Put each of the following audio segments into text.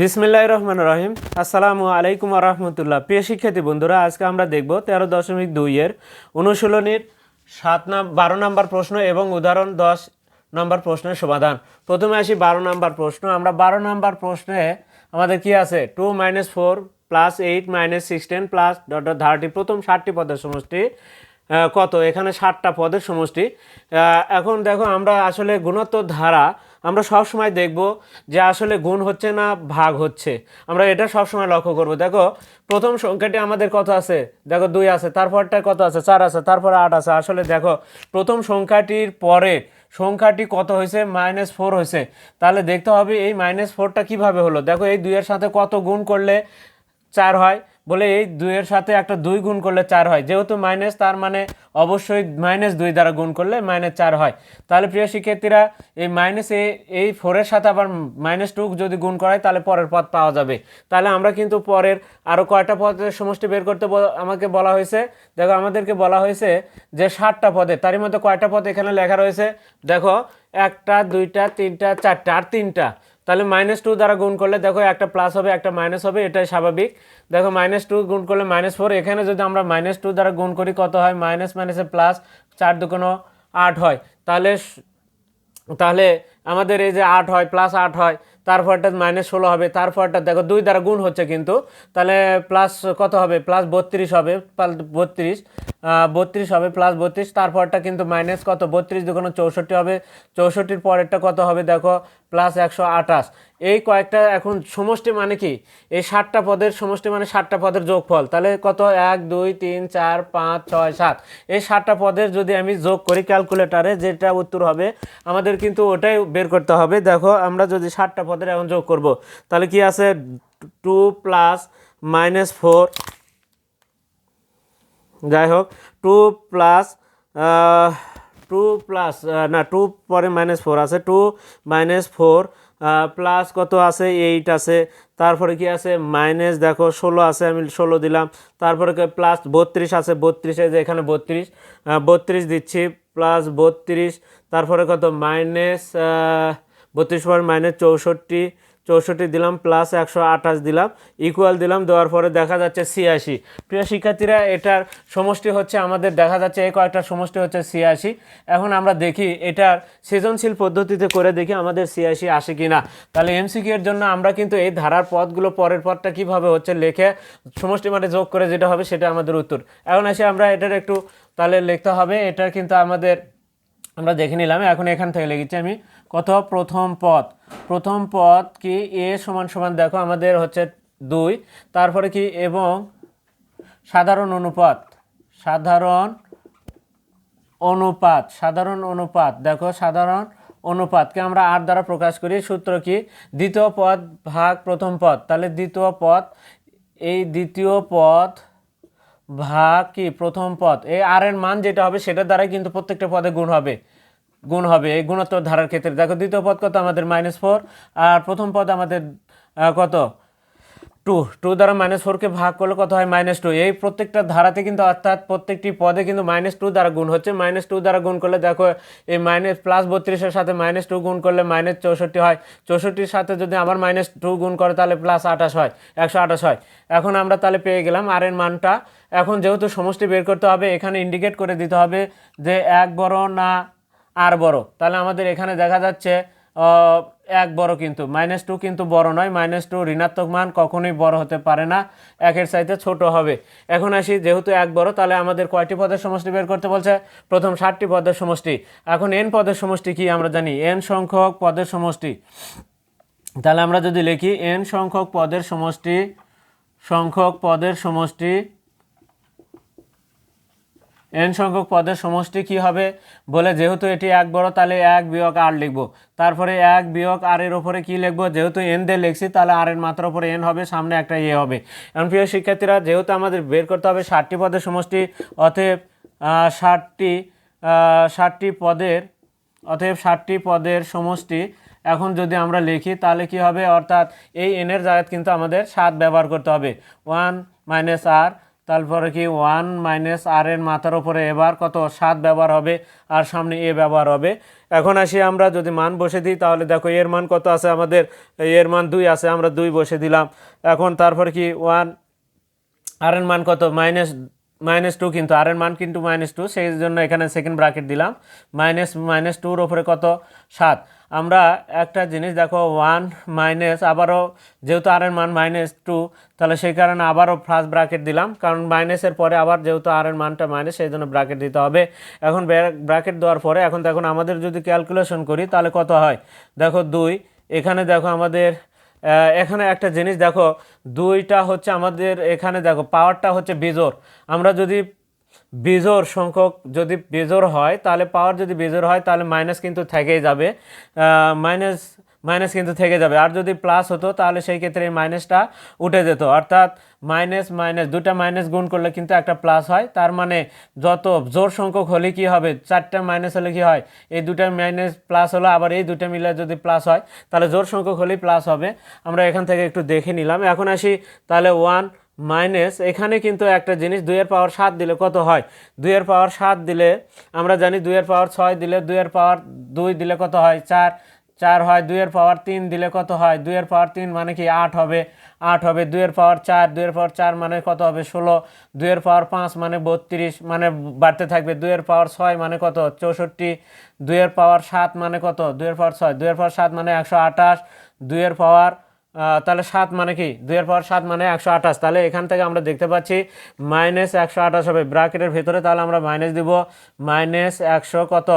বিসমিল্লাহ রহমান রহিম আসসালামু আলাইকুম রহমতুল্লাহ। প্রিয় শিক্ষার্থী বন্ধুরা, আজকে আমরা দেখব তেরো দশমিক দুইয়ের অনুশীলনীর সাত নাম, বারো নম্বর প্রশ্ন এবং উদাহরণ দশ নম্বর প্রশ্নের সমাধান। প্রথমে আসি বারো নম্বর প্রশ্ন। আমরা বারো নম্বর প্রশ্নে আমাদের কি আছে? Two minus four plus eight minus sixteen plus dot thirty প্রথম ষাটটি পদের সমষ্টি কত? এখানে ষাটটা পদের সমষ্টি। এখন দেখো, আমরা আসলে গুণোত্তর ধারা আমরা সব সময় দেখব যে আসলে গুণ হচ্ছে না ভাগ হচ্ছে। আমরা এটা সব সময় লক্ষ্য করব। দেখো, প্রথম সংখ্যাটি আমাদের কত আছে? দেখো, দুই আছে, তারপরটা কত আছে? চার আছে, তারপরে আট আছে। আসলে দেখো, প্রথম সংখ্যাটির পরে সংখ্যাটি কত হয়েছে? মাইনাস ফোর হয়েছে। তাহলে দেখতে হবে এই মাইনাস ফোরটা কীভাবে হলো? দেখো, এই দুইয়ের সাথে কত গুণ করলে চার হয়? বলে এই দুইয়ের সাথে একটা দুই গুণ করলে চার হয়। যেহেতু মাইনাস তার মানে অবশ্যই মাইনাস দুই দ্বারা গুণ করলে মাইনাস চার হয়। তাহলে প্রিয় শিক্ষার্থীরা, এই মাইনাস এই ফোরের সাথে আবার মাইনাস টু যদি গুণ করায় তাহলে পরের পদ পাওয়া যাবে। তাহলে আমরা কিন্তু পরের আরও কয়টা পদের সমষ্টি বের করতে আমাকে বলা হয়েছে? দেখো, আমাদেরকে বলা হয়েছে যে ষাটটা পদে, তারই মধ্যে কয়টা পদ এখানে লেখা রয়েছে? দেখো, একটা, দুইটা, তিনটা, চারটা, আর তিনটা। তাহলে মাইনাস টু দ্বারা গুণ করলে দেখো, একটা প্লাস হবে, একটা মাইনাস হবে, এটাই স্বাভাবিক। দেখো মাইনাস টু গুণ করলে মাইনাস ফোর এখানে যদি আমরা মাইনাস টু দ্বারা গুণ করি, কত হয়? মাইনাস মাইনাসে প্লাস চার দুকোনো আট হয়। তাহলে তাহলে আমাদের এই যে আট হয় প্লাস আট হয়, তারপরটা মাইনাস ষোলো হবে, তারপরটা দেখো, দুই দ্বারা গুণ হচ্ছে কিন্তু। তাহলে প্লাস কত হবে? প্লাস বত্রিশ হবে বত্রিশ। বত্রিশ হবে প্লাস বত্রিশ, তারপরটা কিন্তু মাইনাস কত? বত্রিশ দুগুণ চৌষট্টি হবে। চৌষট্টির পরেরটা কত হবে দেখো? প্লাস একশো আঠাশ। এই কয়েকটা এখন সমষ্টি মানে কি? এই ষাটটা পদের সমষ্টি মানে ষাটটা পদের যোগফল। তাহলে কত? এক, দুই, তিন, চার, পাঁচ, ছয়, সাত। এই ষাটটা পদের যদি আমি যোগ করি ক্যালকুলেটারে যেটা উত্তর হবে, আমাদের কিন্তু ওটাই বের করতে হবে। দেখো, আমরা যদি ষাটটা পদের এখন যোগ করব, তাহলে কি আছে? টু প্লাস মাইনাস ফোর যাই হোক টু প্লাস টু প্লাস না টু পরে মাইনাস ফোর আছে। টু মাইনাস ফোর প্লাস কত আছে? এইট আছে। তারপরে কি আছে? মাইনাস দেখো, ষোলো আছে, আমি ষোলো দিলাম। তারপরে প্লাস বত্রিশ আছে? বত্রিশে যে এখানে বত্রিশ বত্রিশ দিচ্ছি প্লাস বত্রিশ, তারপরে কত? মাইনাস বত্রিশ পর মাইনাস চৌষট্টি চৌষট্টি দিলাম প্লাস একশো আঠাশ দিলাম ইকুয়াল দিলাম, দেওয়ার পরে দেখা যাচ্ছে ছিয়াশি। প্রিয় শিক্ষার্থীরা, এটার সমষ্টি হচ্ছে আমাদের, দেখা যাচ্ছে এই কয়েকটা সমষ্টি হচ্ছে ছিয়াশি। এখন আমরা দেখি এটার সৃজনশীল পদ্ধতিতে করে দেখি আমাদের ছিয়াশি আসে কি না তাহলে এমসিকিউ এর জন্য আমরা কিন্তু এই ধারার পদগুলো পরের পদটা কীভাবে হচ্ছে লেখে সমষ্টি মানে যোগ করে যেটা হবে সেটা আমাদের উত্তর। এখন এসে আমরা এটার একটু তাহলে লিখতে হবে, এটা কিন্তু আমাদের, আমরা দেখে নিলাম, এখন এখান থেকে লিখেছি আমি। কত? প্রথম পদ। প্রথম পদ কি? এ সমান সমান দেখো, আমাদের হচ্ছে দুই। তারপরে কি? এবং সাধারণ অনুপাত। সাধারণ অনুপাত। সাধারণ অনুপাত। দেখো, সাধারণ অনুপাতকে আমরা আট দ্বারা প্রকাশ করি। সূত্র কি? দ্বিতীয় পদ ভাগ প্রথম পদ। তাহলে দ্বিতীয় পদ, এই দ্বিতীয় পদ ভাগ কি? প্রথম পদ। এই আর এর মান যেটা হবে, সেটার দ্বারাই কিন্তু প্রত্যেকটা পদে গুণ হবে। গুণ হবে এই গুণোত্তর ধারার ক্ষেত্রে। দেখো, দ্বিতীয় পদ কত? আমাদের মাইনাস ফোর আর প্রথম পদ আমাদের কত? টু টু দ্বারা মাইনাস ফোরকে ভাগ করলে কত হয়? মাইনাস টু এই প্রত্যেকটা ধারাতে কিন্তু, অর্থাৎ প্রত্যেকটি পদে কিন্তু মাইনাস টু দ্বারা গুণ হচ্ছে। মাইনাস টু দ্বারা গুণ করলে দেখো, এই মাইনাস প্লাস বত্রিশের সাথে মাইনাস টু গুণ করলে মাইনাস চৌষট্টি হয়। চৌষট্টির সাথে যদি আবার মাইনাস টু গুণ করে, তাহলে প্লাস আঠাশ হয়, একশো আঠাশ হয়। এখন আমরা তাহলে পেয়ে গেলাম আর এর মানটা। এখন যেহেতু সমষ্টি বের করতে হবে, এখানে ইন্ডিকেট করে দিতে হবে যে এক বড় না আর বড়। তাহলে আমাদের এখানে দেখা যাচ্ছে এক বড় কিন্তু। মাইনাস টু কিন্তু বড় নয়। মাইনাস টু ঋণাত্মক মান কখনোই বড় হতে পারে না। একের চাইতে ছোট হবে। এখন আসি, যেহেতু এক বড়, তাহলে আমাদের কয়টি পদের সমষ্টি বের করতে বলছে? প্রথম ষাটটি পদের সমষ্টি। এখন এন পদের সমষ্টি কি আমরা জানি? এন সংখ্যক পদের সমষ্টি। তাহলে আমরা যদি লিখি এন সংখ্যক পদের সমষ্টি, সংখ্যক পদের সমষ্টি এন সংখ্যক পদের সমষ্টি কি হবে? বলে যেহেতু এটি এক বড়, তাহলে এক বিয়োগ আর লিখব। তারপরে এক বিয়োগ আর এর ওপরে কি লিখব? যেহেতু এন দিয়ে লিখছি, তাহলে আর এর মাত্রার উপরে এন হবে, সামনে একটা এ হবে। এখন প্রিয় শিক্ষার্থীরা, যেহেতু আমাদের বের করতে হবে ষাটটি পদের সমষ্টি, অতএব ষাটটি ষাটটি পদের, অতএব ষাটটি পদের সমষ্টি এখন যদি আমরা লিখি, তাহলে কি হবে? অর্থাৎ এই এনের জায়গায় কিন্তু আমাদের সাত ব্যবহার করতে হবে। ওয়ান মাইনাস আর তারপরে কি ওয়ান মাইনাস আর এর মাথার উপরে এবার কত? সাত ব্যবহার হবে আর সামনে এ ব্যবহার হবে। এখন আসি আমরা যদি মান বসে দিই, তাহলে দেখো এর মান কত আছে আমাদের? এর মান দুই আছে, আমরা দুই বসে দিলাম। এখন তারপরে কি ওয়ান আর এর মান কত? মাইনাস মাইনাস টু কিন্তু আর এর মান কিন্তু মাইনাস টু সেই জন্য এখানে সেকেন্ড ব্র্যাকেট দিলাম। মাইনাস মাইনাস টুর ওপরে কত? সাত। আমরা একটা জিনিস দেখো ওয়ান মাইনাস আবারও যেহেতু আর এর মান মাইনাস টু তাহলে সেই কারণে আবারও ফার্স্ট ব্র্যাকেট দিলাম। কারণ মাইনাসের পরে আবার যেহেতু আর এর মানটা মাইনাস সেই জন্য ব্র্যাকেট দিতে হবে। এখন ব্র্যাকেট দেওয়ার পরে, এখন দেখুন আমাদের যদি ক্যালকুলেশন করি, তাহলে কত হয়? দেখো, দুই। এখানে দেখো আমাদের এখানে একটা জিনিস দেখো, দুইটা হচ্ছে আমাদের, এখানে দেখো পাওয়ারটা হচ্ছে বিজোর আমরা যদি বিজোর সংখ্যক যদি বেজোর হয়, তাহলে পাওয়ার যদি বেজোর হয়, তাহলে মাইনাস কিন্তু থেকেই যাবে। মাইনাস মাইনাস কিন্তু থেকে যাবে। আর যদি প্লাস হতো, তাহলে সেই ক্ষেত্রে এই মাইনাসটা উঠে যেত। অর্থাৎ মাইনাস মাইনাস দুটা মাইনাস গুণ করলে কিন্তু একটা প্লাস হয়। তার মানে যত জোর সংখ্যক হলে কি হবে? চারটা মাইনাস হলে কি হয়? এই দুটা মাইনাস প্লাস হলো, আবার এই দুটা মিলে যদি প্লাস হয়, তাহলে জোর সংখ্যক হলেই প্লাস হবে। আমরা এখান থেকে একটু দেখে নিলাম। এখন আসি তাহলে ওয়ান মাইনাস এখানে কিন্তু একটা জিনিস দুইয়ের পাওয়ার সাত দিলে কত হয় দুইয়ের পাওয়ার সাত দিলে আমরা জানি দুইয়ের পাওয়ার ছয় দিলে দুইয়ের পাওয়ার দুই দিলে কত হয় চার চার হয় দুইয়ের পাওয়ার তিন দিলে কত হয় দুইয়ের পাওয়ার তিন মানে কি আট হবে আট হবে দুইয়ের পাওয়ার চার দুইয়ের পাওয়ার চার মানে কত হবে ষোলো দুইয়ের পাওয়ার পাঁচ মানে বত্রিশ মানে বাড়তে থাকবে দুইয়ের পাওয়ার ছয় মানে কত চৌষট্টি দুইয়ের পাওয়ার সাত মানে কত দুইয়ের পাওয়ার ছয় দুইয়ের পাওয়ার সাত মানে একশো আঠাশ দুইয়ের পাওয়ার তাহলে সাত মানে কি? দুইয়ের পাওয়ার সাত মানে একশো আঠাশ। তাহলে এখান থেকে আমরা দেখতে পাচ্ছি মাইনাস একশো আঠাশ হবে। ব্র্যাকেটের ভেতরে তাহলে আমরা মাইনাস দিব। মাইনাস একশো কত?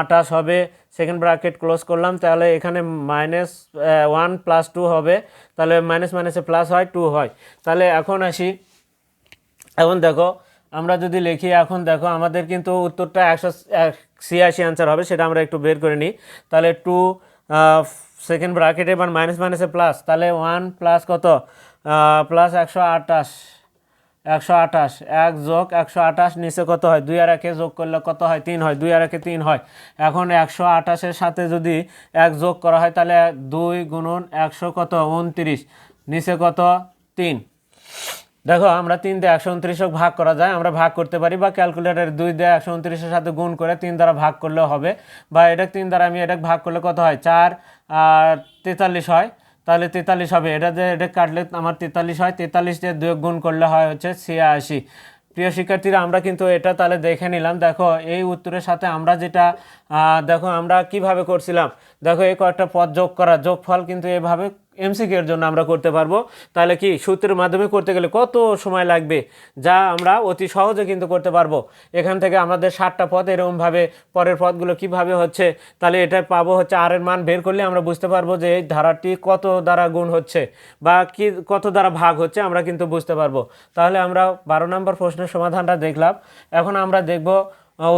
আঠাশ হবে। সেকেন্ড ব্র্যাকেট ক্লোজ করলাম। তাহলে এখানে মাইনাস ওয়ান প্লাস টু হবে। তাহলে মাইনাস মাইনাসে প্লাস হয়, টু হয়। তাহলে এখন আসি। এখন দেখো, আমরা যদি লিখি, এখন দেখো আমাদের কিন্তু উত্তরটা একশো ছিয়াশি আনসার হবে। সেটা আমরা একটু বের করে নিই। তাহলে টু সেকেন্ড ব্র্যাকেটে এবার মাইনাস মাইনাসে প্লাস তাহলে ওয়ান প্লাস কত? প্লাস একশো আঠাশ একশো আঠাশ, এক যোগ একশো আঠাশ, নিচে কত হয়? দুই আর একে যোগ করলে কত হয়? তিন হয়, দুই আর একে তিন হয়। এখন একশো আঠাশের সাথে যদি এক যোগ করা হয়, তাহলে দুই গুণন একশো কত? উনত্রিশ, নিচে কত? তিন। দেখো, আমরা তিন দিয়ে একশো উনত্রিশ ভাগ করা যায়, আমরা ভাগ করতে পারি বা ক্যালকুলেটার দুই দিয়ে একশো উনত্রিশের সাথে গুণ করে তিন দ্বারা ভাগ করলেও হবে। বা এটা তিন দ্বারা আমি এটা ভাগ করলে কত হয়? চার, আর তেতাল্লিশ হয়। তাহলে তেতাল্লিশ হবে। এটা যে, এটা কাটলে আমার তেতাল্লিশ হয়। তেতাল্লিশ দিয়ে দুই গুণ করলে হয় হচ্ছে ছিয়াশি। প্রিয় শিক্ষার্থীরা, আমরা কিন্তু এটা তাহলে দেখে নিলাম। দেখো, এই উত্তরের সাথে আমরা যেটা দেখো, আমরা কীভাবে করছিলাম? দেখো এই কয়েকটা পদ যোগ করা যোগফল কিন্তু এভাবে এমসিকে এর জন্য আমরা করতে পারব। তাহলে কি, সূত্রের মাধ্যমে করতে গেলে কত সময় লাগবে? যা আমরা অতি সহজে কিন্তু করতে পারব। এখান থেকে আমাদের সাতটা পথ এরকমভাবে, পরের পথগুলো কীভাবে হচ্ছে, তাহলে এটা পাবো হচ্ছে আর এর মান বের করলে আমরা বুঝতে পারব যে এই ধারাটি কত দ্বারা গুণ হচ্ছে বা কি, কত দ্বারা ভাগ হচ্ছে আমরা কিন্তু বুঝতে পারব। তাহলে আমরা বারো নম্বর প্রশ্নের সমাধানটা দেখলাম। এখন আমরা দেখব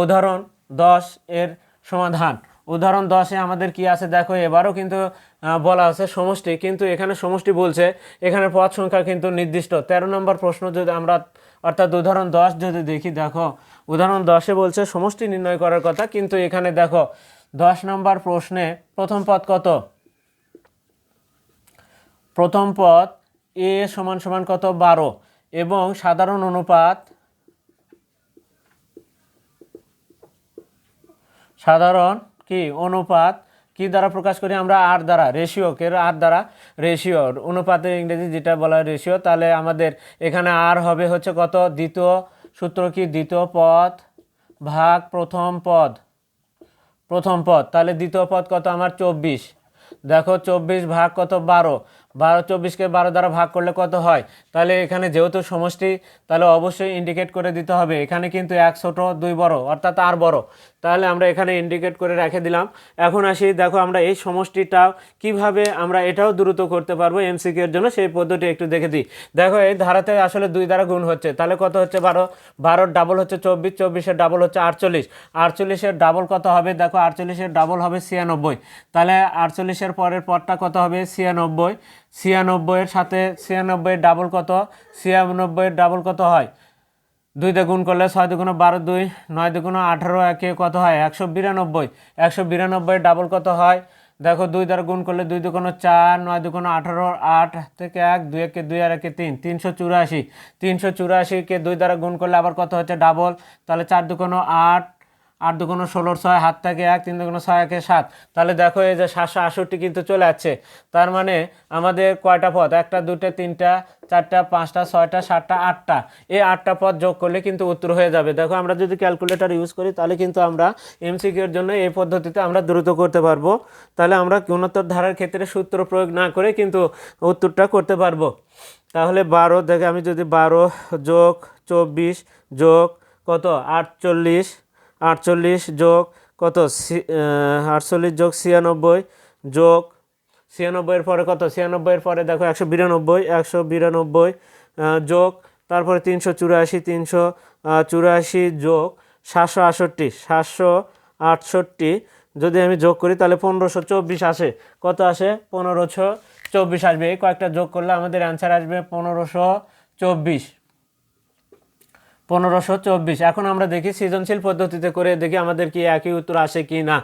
উদাহরণ দশ এর সমাধান। উদাহরণ দশে আমাদের কি আছে? দেখো, এবারও কিন্তু বলা আছে সমষ্টি, কিন্তু এখানে সমষ্টি বলছে, এখানে পদ সংখ্যা কিন্তু নির্দিষ্ট। তেরো নম্বর প্রশ্ন যদি আমরা, অর্থাৎ উদাহরণ দশ যদি দেখি, দেখো, উদাহরণ দশে বলছে সমষ্টি নির্ণয় করার কথা, কিন্তু এখানে দেখো, দশ নম্বর প্রশ্নে প্রথম পদ কত? প্রথম পদ এ সমান সমান কত? বারো। এবং সাধারণ অনুপাত সাধারণ কি? অনুপাত কি দ্বারা প্রকাশ করি আমরা? আর দ্বারা রেশিও কে, আর দ্বারা রেশিও অনুপাতের ইংরেজি যেটা বলা হয় রেশিও তাহলে আমাদের এখানে আর হবে হচ্ছে কত? দ্বিতীয় সূত্র কি? দ্বিতীয় পদ ভাগ প্রথম পদ। প্রথম পদ, তাহলে দ্বিতীয় পদ কত? আমার চব্বিশ। দেখো, চব্বিশ ভাগ কত? বারো। বারো চব্বিশকে বারো দ্বারা ভাগ করলে কত হয়? তাহলে এখানে যেহেতু সমষ্টি, তাহলে অবশ্যই ইন্ডিকেট করে দিতে হবে। এখানে কিন্তু এক ছোটো, দুই বড়, অর্থাৎ আর বড়। তাহলে আমরা এখানে ইন্ডিকেট করে রেখে দিলাম। এখন আসি, দেখো আমরা এই সমষ্টিটা কীভাবে আমরা এটাও দ্রুত করতে পারব এমসিকিউ এর জন্য, সেই পদ্ধতি একটু দেখে দিই। দেখো, এই ধারাতে আসলে দুই দ্বারা গুণ হচ্ছে। তাহলে কত হচ্ছে? বারো। বারোর ডাবল হচ্ছে চব্বিশ, চব্বিশের ডাবল হচ্ছে আটচল্লিশ। আটচল্লিশের ডাবল কত হবে? দেখো, আটচল্লিশের ডাবল হবে ছিয়ানব্বই। তাহলে আটচল্লিশের পরের পরটা কত হবে? ছিয়ানব্বই। ছিয়ানব্বইয়ের সাথে ছিয়ানব্বইয়ের ডাবল কত? ছিয়ানব্বইয়ের ডাবল কত হয়? দুই দিয়ে গুণ করলে ছয় দুগুণ বারো দুই, নয় দুগুণ আঠারো একে কত হয়? একশো বিরানব্বই। একশো বিরানব্বই ডাবল কত হয়? দেখো দুই দ্বারা গুণ করলে দুই দুগুণ চার, নয় দুগুণ আঠারো আট থেকে এক, দুই একে দুই আর একে তিন, তিনশো চুরাশি। তিনশো চুরাশিকে দুই দ্বারা গুণ করলে আবার কত হচ্ছে? ডাবল তাহলে চার দুগুণ আট আট দুগুণ ষোলোর ছয় হাত থেকে এক, তিন দুগুণ ছয় একে সাত। তাহলে দেখো এই যে সাতশো আষট্টি কিন্তু চলে যাচ্ছে তার মানে আমাদের কয়টা পথ একটা দুটো তিনটা, চারটা, পাঁচটা, ছয়টা, সাতটা, আটটা। এই আটটা পথ যোগ করলে কিন্তু উত্তর হয়ে যাবে। দেখো আমরা যদি ক্যালকুলেটর ইউজ করি, তাহলে কিন্তু আমরা এমসিকিউর জন্য এই পদ্ধতিতে আমরা দ্রুত করতে পারব। তাহলে আমরা গুণোত্তর ধারার ক্ষেত্রে সূত্র প্রয়োগ না করে কিন্তু উত্তরটা করতে পারব। তাহলে বারো, দেখে আমি যদি বারো যোগ চব্বিশ যোগ কত? আটচল্লিশ আটচল্লিশ যোগ কত? আটচল্লিশ যোগ ছিয়ানব্বই যোগ ছিয়ানব্বইয়ের পরে কত? ছিয়ানব্বইয়ের পরে দেখো একশো বিরানব্বই একশো বিরানব্বই যোগ, তারপরে তিনশো চুরাশি তিনশো চুরাশি যোগ সাতশো আটষট্টি সাতশো আটষট্টি। যদি আমি যোগ করি তাহলে পনেরোশো চব্বিশ আসে। কত আসে? পনেরোশো চব্বিশ আসবে। এই কয়েকটা যোগ করলে আমাদের অ্যান্সার আসবে পনেরোশো চব্বিশ। পনেরোশো চব্বিশ। এখন আমরা দেখি সৃজনশীল পদ্ধতিতে করে দেখি আমাদের কি একই উত্তর আসে কি না।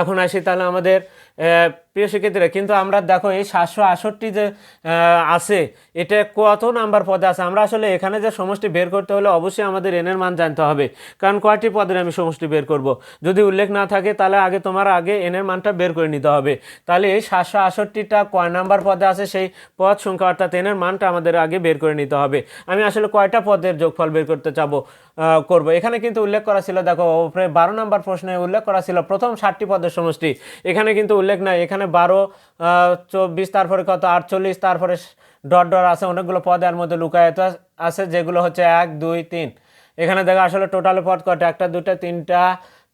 এখন আসি তাহলে আমাদের প্রিয় শিক্ষার্থীরা, কিন্তু আমরা দেখো এই সাতশো আষট্টি যে আছে, এটা কত নাম্বার পদে আছে? আমরা আসলে এখানে যে সমষ্টি বের করতে হলে অবশ্যই আমাদের এনের মান জানতে হবে। কারণ কয়টি পদের আমি সমষ্টি বের করব? যদি উল্লেখ না থাকে, তাহলে আগে তোমার আগে এনের মানটা বের করে নিতে হবে। তাহলে এই সাতশো আষট্টিটা কয় নাম্বার পদে আছে, সেই পদ সংখ্যা অর্থাৎ এনের মানটা আমাদের আগে বের করে নিতে হবে। আমি আসলে কয়টা পদের যোগফল বের করতে চাবো করব? এখানে কিন্তু উল্লেখ করা ছিল, দেখো বারো নাম্বার প্রশ্নে উল্লেখ করা ছিল, প্রথম ষাটটি পদের সমষ্টি। এখানে কিন্তু উল্লেখ নাই, এখানে বারো চব্বিশ, তারপরে কত? আটচল্লিশ, তারপরে ডট ডট আছে, অনেকগুলো পদ এর মধ্যে লুকায়িত আছে, যেগুলো হচ্ছে এক, দুই, তিন। এখানে দেখো আসলে টোটাল পদ কটা একটা দুটা তিনটা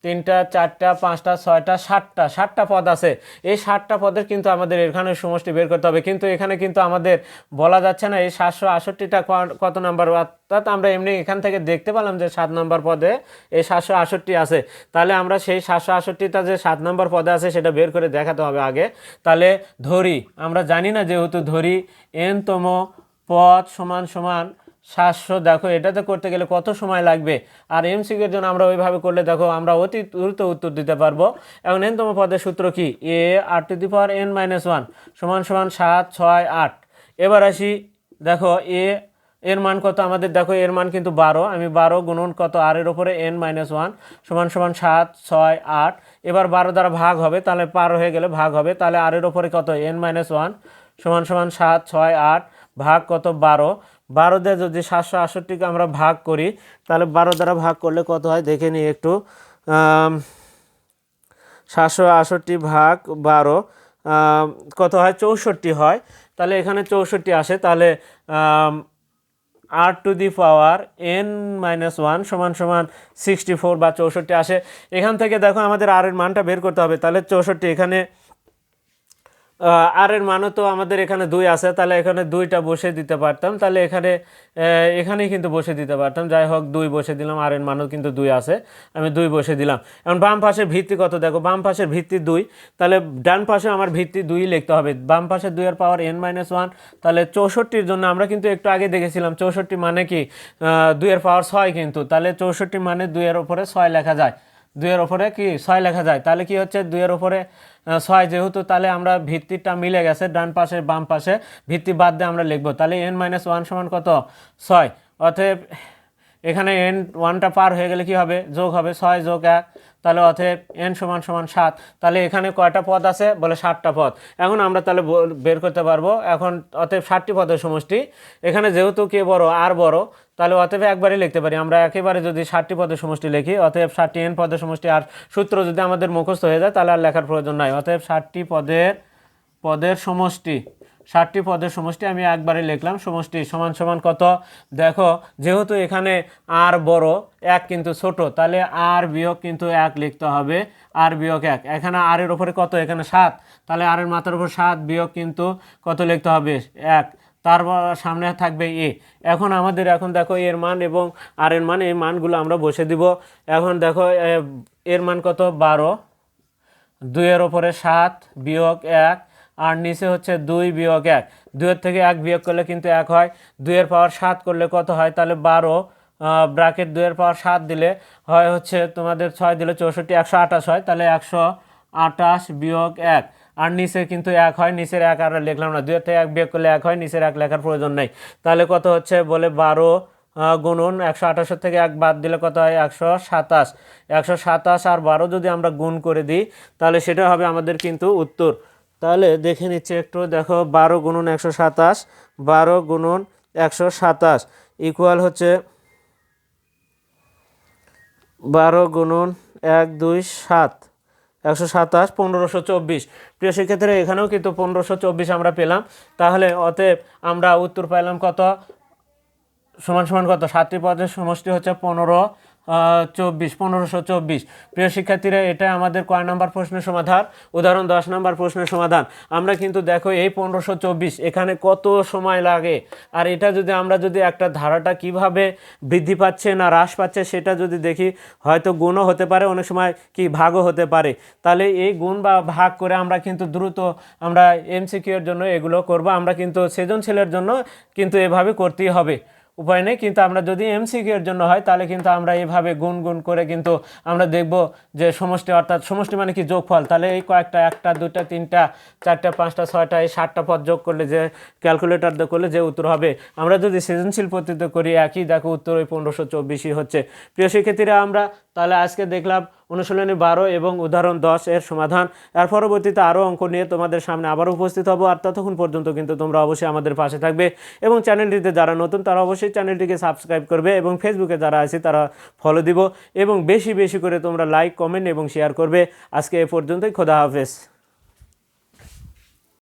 তিনটা, চারটা, পাঁচটা, ছয়টা, সাতটা সাতটা পদ আছে। এই সাতটা পদের কিন্তু আমাদের এখানে সমষ্টি বের করতে হবে। কিন্তু এখানে কিন্তু আমাদের বলা যাচ্ছে না, এই সাতশো আষট্টিটা কত নাম্বার অর্থাৎ আমরা এমনি এখান থেকে দেখতে পেলাম যে সাত নম্বর পদে এই সাতশো আষট্টি আছে। তাহলে আমরা সেই সাতশো আষট্টিটা যে সাত নম্বর পদে আছে, সেটা বের করে দেখাতে হবে আগে। তাহলে ধরি, আমরা জানি না যেহেতু ধরি, এনতম পদ সমান সমান সাতশো, দেখো এটাতে করতে গেলে কত সময় লাগবে? আর এমসিকিউর জন্য আমরা ওইভাবে করলে, দেখো আমরা অতি দ্রুত উত্তর দিতে পারব। এবং এনতম পদের সূত্র কি? A R to the power N minus one সমান সমান সাত, ছয়, আট। এবার আসি, দেখো এ এর মান কত? আমাদের দেখো এর মান কিন্তু বারো। আমি বারো গুণন কত? আর এর ওপরে এন মাইনাস ওয়ান সমান সমান সাত, ছয়, আট। এবার বারো দ্বারা ভাগ হবে, তাহলে পার হয়ে গেলে ভাগ হবে। তাহলে আর এর ওপরে কত? এন মাইনাস ওয়ান সমান সমান সাত, ছয়, আট। ভাগ কত? বারো। বারো দিয়ে যদি সাতশো আষট্টিকে আমরা ভাগ করি, তাহলে বারো দ্বারা ভাগ করলে কত হয়? দেখে নিই একটু। সাতশো আষট্টি ভাগ বারো কত হয়? চৌষট্টি হয়। তাহলে এখানে চৌষট্টি আসে। তাহলে R to the power N minus one সমান সমান সিক্সটি ফোর বা চৌষট্টি আসে। এখান থেকে দেখো আমাদের আর এর মানটা বের করতে হবে। তাহলে চৌষট্টি এখানে আর এর মানও তো আমাদের এখানে দুই আছে, তাহলে এখানে দুইটা বসে দিতে পারতাম। তাহলে এখানে এখানেই কিন্তু বসে দিতে পারতাম। যাই হোক, দুই বসে দিলাম আর এর মানও কিন্তু দুই আছে, আমি দুই বসে দিলাম। এখন বাম পাশের ভিত্তি কত? দেখো, বাম পাশের ভিত্তি দুই। তাহলে ডান পাশে আমার ভিত্তি দুই লিখতে হবে। বাম পাশে দুইয়ের পাওয়ার এন মাইনাস ওয়ান তাহলে চৌষট্টির জন্য আমরা কিন্তু একটু আগে দেখেছিলাম, চৌষট্টি মানে কি? দুইয়ের পাওয়ার ছয় কিন্তু। তাহলে চৌষট্টি মানে দুইয়ের ওপরে ছয় লেখা যায়। দুইয়ের ওপরে কি ছয় লেখা যায়? তাহলে কি হচ্ছে? দুইয়ের ওপরে ছয় যেহেতু, তাহলে আমরা ভিত্তিটা মিলে গেছে, ডান পাশে, বাম পাশে। ভিত্তি বাদ দিয়ে আমরা লিখব। তাহলে এন মাইনাস ওয়ান সমান কত? ছয়। অতএব, এখানে এন ওয়ানটা পার হয়ে গেলে কি হবে? যোগ হবে। ছয় যোগ এক। তাহলে অতএব এন সমান সমান সাত। তাহলে এখানে কয়টা পদ আছে? বলে ষাটটা পদ। এখন আমরা তাহলে বের করতে পারব। এখন অতএব ষাটটি পদের সমষ্টি। এখানে যেহেতু কে বড়, আর বড়, তাহলে অতএব একবারে লিখতে পারি। আমরা একেবারে যদি ষাটটি পদের সমষ্টি লিখি, অতএব ষাটটি এন পদের সমষ্টি আর সূত্র যদি আমাদের মুখস্থ হয়ে যায়, তাহলে আর লেখার প্রয়োজন নাই। অতএব ষাটটি পদের পদের সমষ্টি। ষাটটি পদের সমষ্টি আমি একবারে লিখলাম। সমষ্টি সমান সমান কত? দেখো, যেহেতু এখানে আর বড়, এক কিন্তু ছোট, তাহলে আর বিয়োগ কিন্তু এক লিখতে হবে। আর বিয়োগ এক। এখানে আর এর উপরে কত? এখানে সাত। তাহলে আর এর মাথার উপর সাত বিয়োগ কিন্তু কত লিখতে হবে? এক। তার সামনে থাকবে এ। এখন আমাদের এখন দেখো এর মান এবং আর এর মান, এই মানগুলো আমরা বসে দিব। এখন দেখো এর মান কত? বারো। দুইয়ের ওপরে সাত বিয়োগ এক। আর নিচে হচ্ছে দুই বিয়োগ এক। দুইয়ের থেকে এক বিয়োগ করলে কিন্তু এক হয়। দুইয়ের পাওয়ার সাত করলে কত হয়? তাহলে বারো ব্রাকেট দুইয়ের পাওয়ার সাত দিলে হয় হচ্ছে তোমাদের ছয় দিলে চৌষট্টি, একশো আঠাশ হয়। তাহলে একশো আঠাশ বিয়োগ এক। আর নিচে কিন্তু এক হয়। নিচের এক আর লিখলাম না। দুয়ের থেকে এক বিয়োগ করলে এক হয়। নিচের এক লেখার প্রয়োজন নেই। তাহলে কত হচ্ছে? বলে বারো গুণন একশো আঠাশের থেকে এক বাদ দিলে কত হয়? একশো সাতাশ। একশো সাতাশ আর বারো যদি আমরা গুণ করে দিই, তাহলে সেটা হবে আমাদের কিন্তু উত্তর। তাহলে দেখে নিচ্ছি একটু, দেখো বারো গুণন একশো সাতাশ, বারো গুণন একশো সাতাশ ইকুয়াল হচ্ছে বারো গুণন এক দুই সাত, একশো সাতাশ পনেরোশো চব্বিশ। প্রিয় শিক্ষার্থীরা এখানেও কিন্তু পনেরোশো চব্বিশ আমরা পেলাম। তাহলে অতএব আমরা উত্তর পাইলাম কত? সমান সমান কত? সাতটি পদের সমষ্টি হচ্ছে পনেরো চব্বিশ, পনেরোশো চব্বিশ। প্রিয় শিক্ষার্থীরা এটা আমাদের কয় নাম্বার প্রশ্নের সমাধান? উদাহরণ, দশ নাম্বার প্রশ্নের সমাধান। আমরা কিন্তু দেখো এই পনেরোশো চব্বিশ, এখানে কত সময় লাগে? আর এটা যদি আমরা যদি একটা ধারাটা কীভাবে বৃদ্ধি পাচ্ছে না হ্রাস পাচ্ছে, সেটা যদি দেখি, হয়তো গুণও হতে পারে, অনেক সময় কি ভাগও হতে পারে। তাহলে এই গুণ বা ভাগ করে আমরা কিন্তু দ্রুত আমরা এমসিকিউ এর জন্য এগুলো করব। আমরা কিন্তু সৃজনশীলের জন্য কিন্তু এভাবে করতেই হবে। উপায় নেই, কিন্তু আমরা যদি এমসিকিউ এর জন্য হয়, তাহলে কিন্তু আমরা এইভাবে গুণ গুণ করে কিন্তু আমরা দেখব যে সমষ্টি অর্থাৎ সমষ্টি মানে কি যোগফল। তাহলে এই কয়েকটা, একটা দুটা তিনটা, চারটা, পাঁচটা, ছয়টা, এই সাতটা পদ যোগ করলে যে ক্যালকুলেটর দিয়ে করলে যে উত্তর হবে। আমরা যদি সৃজনশীল পদ্ধতিতে করি, একই দেখো উত্তর ওই পনেরোশো চব্বিশই হচ্ছে। প্রিয় শিক্ষার্থীরা, আমরা তাহলে আজকে দেখলাম অনুশীলনী বারো এবং উদাহরণ দশ এর সমাধান। এর পরবর্তীতে আরও অঙ্ক নিয়ে তোমাদের সামনে আবার উপস্থিত হব। আর ততক্ষণ পর্যন্ত কিন্তু তোমরা অবশ্যই আমাদের পাশে থাকবে এবং চ্যানেলটিতে যারা নতুন, তারা অবশ্যই চ্যানেলটিকে সাবস্ক্রাইব করবে এবং ফেসবুকে যারা আছে, তারা ফলো দিব এবং বেশি বেশি করে তোমরা লাইক কমেন্ট এবং শেয়ার করবে। আজকে এ পর্যন্তই। খোদা হাফেজ।